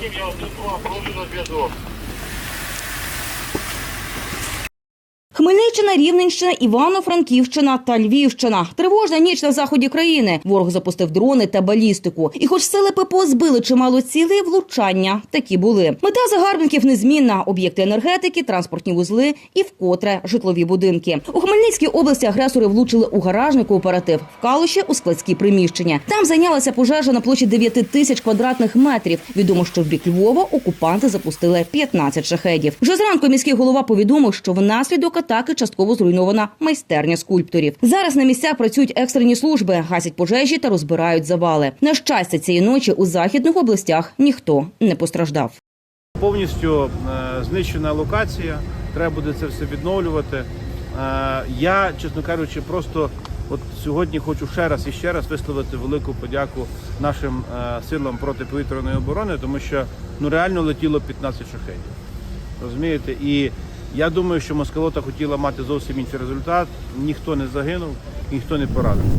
Дім, я прошу на зв'язок. Хмельниччина, Рівненщина, Івано-Франківщина та Львівщина. Тривожна ніч на заході країни. Ворог запустив дрони та балістику. І хоч сили ППО збили чимало цілей, влучання такі були. Мета загарбників незмінна: об'єкти енергетики, транспортні вузли і вкотре житлові будинки. У Хмельницькій області агресори влучили у гаражний кооператив, в Калуші у складські приміщення. Там зайнялася пожежа на площі 9 тисяч квадратних метрів. Відомо, що в бік Львова окупанти запустили 15 шахедів. Вже зранку міський голова повідомив, що внаслідок атаки частково зруйнована майстерня скульпторів. Зараз на місцях працюють екстрені служби, гасять пожежі та розбирають завали. На щастя, цієї ночі у західних областях ніхто не постраждав. Повністю е, знищена локація, треба буде це все відновлювати. Е, я, чесно кажучи, просто от сьогодні хочу ще раз і ще раз висловити велику подяку нашим е, силам протиповітряної оборони, тому що ну реально летіло 15 шахедів. Розумієте? І я думаю, що Москалота хотіла мати зовсім інший результат. Ніхто не загинув, ніхто не поранений.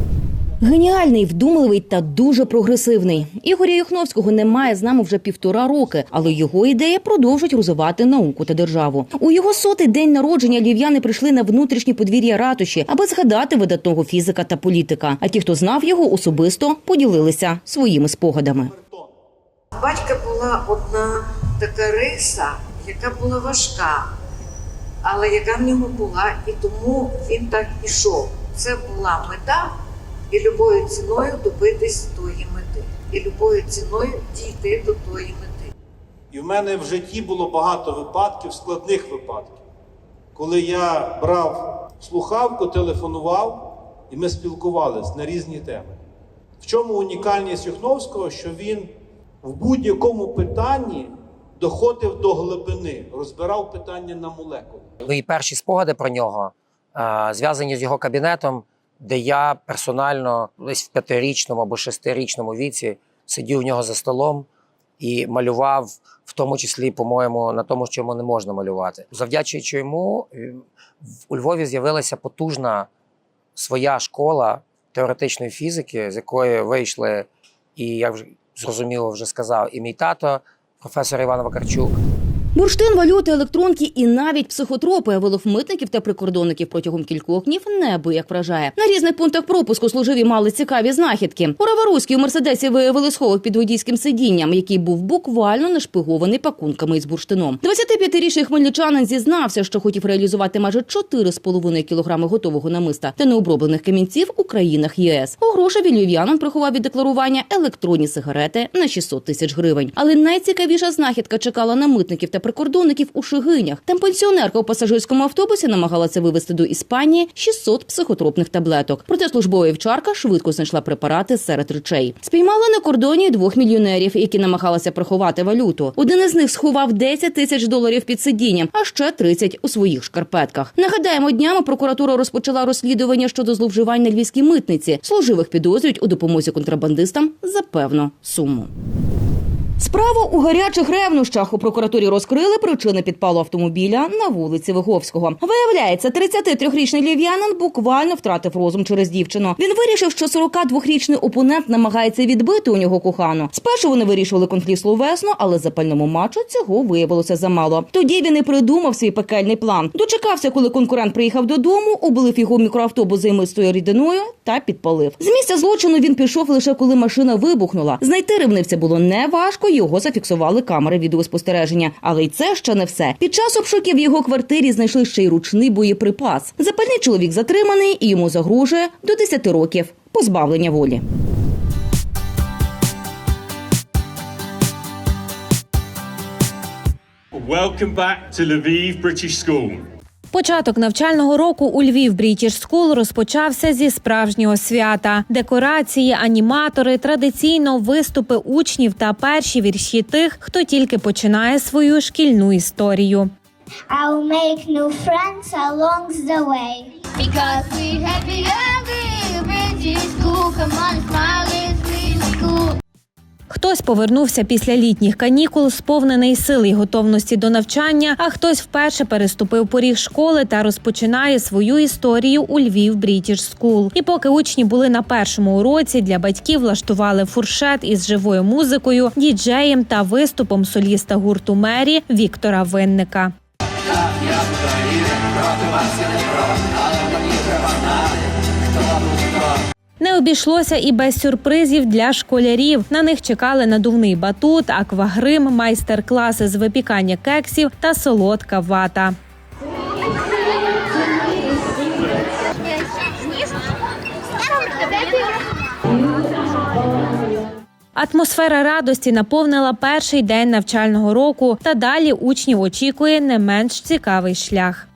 Геніальний, вдумливий та дуже прогресивний. Ігоря Юхновського немає з нами вже півтора роки, але його ідея продовжують розвивати науку та державу. У його сотий день народження львів'яни прийшли на внутрішні подвір'я ратуші, аби згадати видатного фізика та політика. А ті, хто знав його особисто, поділилися своїми спогадами. Батька була одна така риса, яка була важка, але яка в нього була, і тому він так ішов. Це була мета, і любою ціною добитись тої мети, і любою ціною дійти до тої мети. І в мене в житті було багато випадків, складних випадків, коли я брав слухавку, телефонував, і ми спілкувалися на різні теми. В чому унікальність Юхновського, що він в будь-якому питанні доходив до глибини, розбирав питання на молекули. Мої перші спогади про нього е, зв'язані з його кабінетом, де я персонально десь в п'ятирічному або шестирічному віці сидів у нього за столом і малював, в тому числі, по-моєму, на тому, що йому не можна малювати. Завдячуючи йому, е, в- у Львові з'явилася потужна своя школа теоретичної фізики, з якої вийшли, і як вже зрозуміло вже сказав, і мій тато, професор Іван Вакарчук. Бурштин, валюти, електронки і навіть психотропи вилов митників та прикордонників протягом кількох днів неабияк вражає. На різних пунктах пропуску служиві мали цікаві знахідки. У Раваруській у мерседесі виявили сховок під водійським сидінням, який був буквально нашпигований пакунками із бурштином. 25-річний хмельничанин зізнався, що хотів реалізувати майже 4,5 кілограми готового намиста та необроблених камінців у країнах ЄС. У грошеві львів'янин приховав від декларування електронні сигарети на 600 тисяч гривень. Але найцікавіша знахідка чекала на митників та прикордонників у Шигинях. Там пенсіонерка у пасажирському автобусі намагалася вивезти до Іспанії 600 психотропних таблеток. Проте службова вівчарка швидко знайшла препарати серед речей. Спіймали на кордоні двох мільйонерів, які намагалися приховати валюту. Один із них сховав 10 тисяч доларів під сидінням, а ще 30 у своїх шкарпетках. Нагадаємо, днями прокуратура розпочала розслідування щодо зловживань на львівській митниці. Служивих підозрюють у допомозі контрабандистам за певну суму. Справу у гарячих ревнощах у прокуратурі розкрили причини підпалу автомобіля на вулиці Виговського. Виявляється, 33-річний львів'янин буквально втратив розум через дівчину. Він вирішив, що 42-річний опонент намагається відбити у нього кохану. Спершу вони вирішували конфлікт словесно, але запальному матчу цього виявилося замало. Тоді він і придумав свій пекельний план. Дочекався, коли конкурент приїхав додому, облив його мікроавтобус займистою рідиною та підпалив. З місця злочину він пішов лише коли машина вибухнула. Знайти ревнивця було неважко. Його зафіксували камери відеоспостереження. Але й це ще не все. Під час обшуків в його квартирі знайшли ще й ручний боєприпас. Запальний чоловік затриманий і йому загрожує до 10 років позбавлення волі. Welcome back to Lviv British School. Початок навчального року у Львів Брітіш Скул розпочався зі справжнього свята. Декорації, аніматори, традиційно виступи учнів та перші вірші тих, хто тільки починає свою шкільну історію. I'll make new friends along the way. Because we happy early, British school. Come on, smile, it's really cool. Хтось повернувся після літніх канікул, сповнений сил і готовності до навчання, а хтось вперше переступив поріг школи та розпочинає свою історію у Львів Брітіш Скул. І поки учні були на першому уроці, для батьків влаштували фуршет із живою музикою, діджеєм та виступом соліста гурту Мері Віктора Винника. Не обійшлося і без сюрпризів для школярів. На них чекали надувний батут, аквагрим, майстер-класи з випікання кексів та солодка вата. Атмосфера радості наповнила перший день навчального року, та далі учнів очікує не менш цікавий шлях.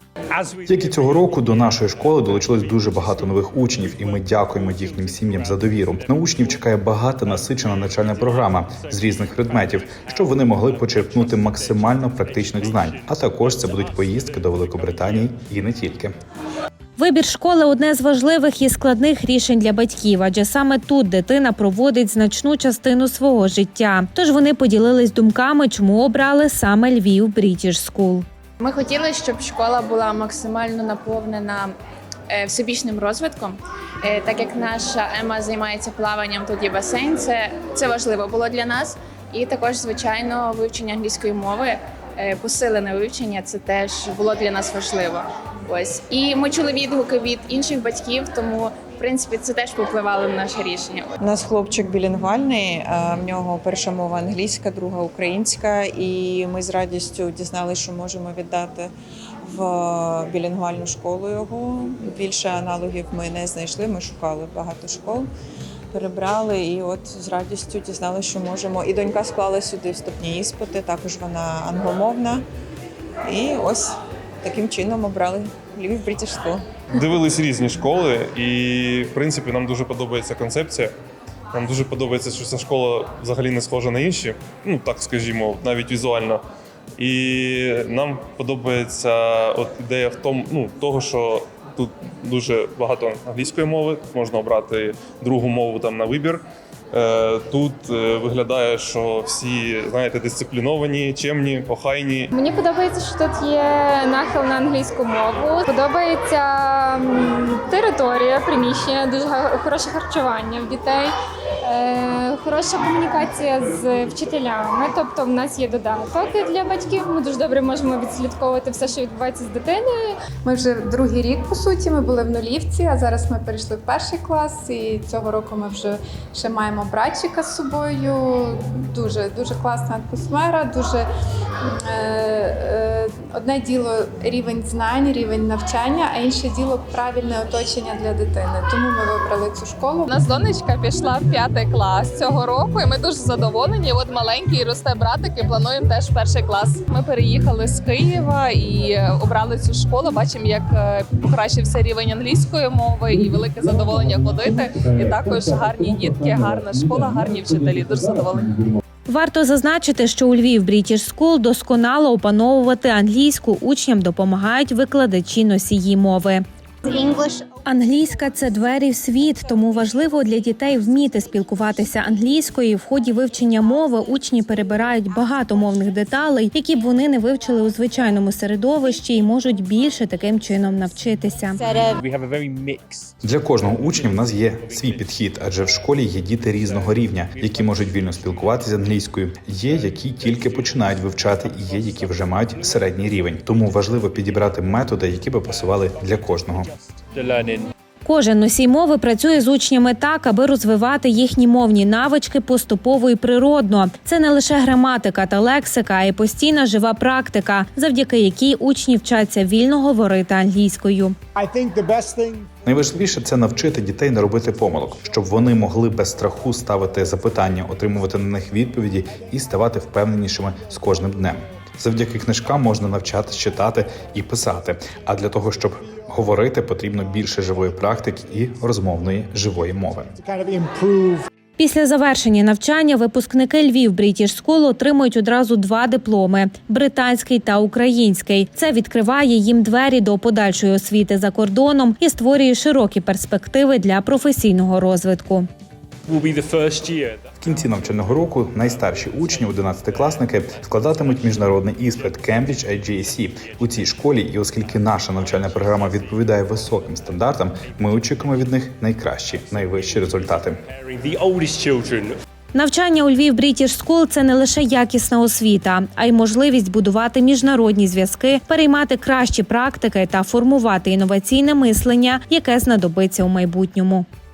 Тільки цього року до нашої школи долучилось дуже багато нових учнів, і ми дякуємо їхнім сім'ям за довіру. На учнів чекає багата насичена навчальна програма з різних предметів, щоб вони могли почерпнути максимально практичних знань. А також це будуть поїздки до Великобританії і не тільки. Вибір школи одне з важливих і складних рішень для батьків, адже саме тут дитина проводить значну частину свого життя. Тож вони поділились думками, чому обрали саме Львів Брітіш Скул. Ми хотіли, щоб школа була максимально наповнена е, всебічним розвитком. Е, Так як наша Ема займається плаванням, тоді басейн, це, це важливо було для нас. І також, звичайно, вивчення англійської мови, е, посилене вивчення це теж було для нас важливо. Ось і ми чули відгуки від інших батьків, тому в принципі це теж повпливало на наше рішення. У нас хлопчик білінгвальний, а в нього перша мова англійська, друга українська, і ми з радістю дізналися, що можемо віддати в білінгвальну школу його. Більше аналогів ми не знайшли. Ми шукали багато школ, перебрали, і от з радістю дізналися, що можемо. І донька склала сюди вступні іспити. Також вона англомовна. І ось таким чином обрали Львів Брітіш School. дивились різні школи, і в принципі нам дуже подобається концепція. Нам дуже подобається, що ця школа взагалі не схожа на інші, ну так скажімо, навіть візуально. І нам подобається от ідея в тому, ну, того, що тут дуже багато англійської мови, можна обрати другу мову там на вибір. Е, Тут е, виглядає, що всі знаєте, дисципліновані, чемні, охайні. Мені подобається, що тут є нахил на англійську мову. Подобається територія, приміщення, дуже хороше харчування в дітей, е, хороша комунікація з вчителями. Тобто, в нас є додаток для батьків. Ми дуже добре можемо відслідковувати все, що відбувається з дитиною. Ми вже другий рік по суті. Ми були в нулівці, а зараз ми перейшли в перший клас. І цього року ми вже ще маємо братчика з собою. Дуже дуже класна атмосфера. Дуже е, е, одне діло рівень знань, рівень навчання, а інше діло правильне оточення для дитини. Тому ми вибрали цю школу. У нас донечка пішла в п'ятий клас цього року, і ми дуже задоволені. От маленький росте братик, і плануємо теж перший клас. Ми переїхали з Києва і обрали цю школу. Бачимо, як е, покращився рівень англійської мови і велике задоволення ходити. І також гарні дітки, гарна школа, гарні вчителі. Дуже задоволені. Варто зазначити, що у Львів Брітіш Скул досконало опановувати англійську учням допомагають викладачі носії мови. Англійська це двері в світ, тому важливо для дітей вміти спілкуватися англійською. В ході вивчення мови учні перебирають багато мовних деталей, які б вони не вивчили у звичайному середовищі, і можуть більше таким чином навчитися. Для кожного учня в нас є свій підхід, адже в школі є діти різного рівня, які можуть вільно спілкуватися англійською. Є які тільки починають вивчати, і є які вже мають середній рівень. Тому важливо підібрати методи, які би пасували для кожного. Кожен носій мови працює з учнями так, аби розвивати їхні мовні навички поступово і природно. Це не лише граматика та лексика, а й постійна жива практика, завдяки якій учні вчаться вільно говорити англійською. Найважливіше це навчити дітей не робити помилок, щоб вони могли без страху ставити запитання, отримувати на них відповіді і ставати впевненішими з кожним днем. Завдяки книжкам можна навчатись читати і писати. А для того, щоб говорити, потрібно більше живої практики і розмовної живої мови. Після завершення навчання випускники Львів Брітіш Скул отримують одразу два дипломи британський та український. Це відкриває їм двері до подальшої освіти за кордоном і створює широкі перспективи для професійного розвитку. Will be the first year that В кінці навчального року найстарші учні, 11-класники, складатимуть міжнародний іспит Cambridge IGCSE у цій школі. І оскільки наша навчальна програма відповідає високим стандартам, ми очікуємо від них найкращі, найвищі результати. preparing the oldest children Навчання у Львів British School – це не лише якісна освіта, а й можливість будувати міжнародні зв'язки, переймати кращі практики та формувати інноваційне мислення, яке знадобиться у майбутньому.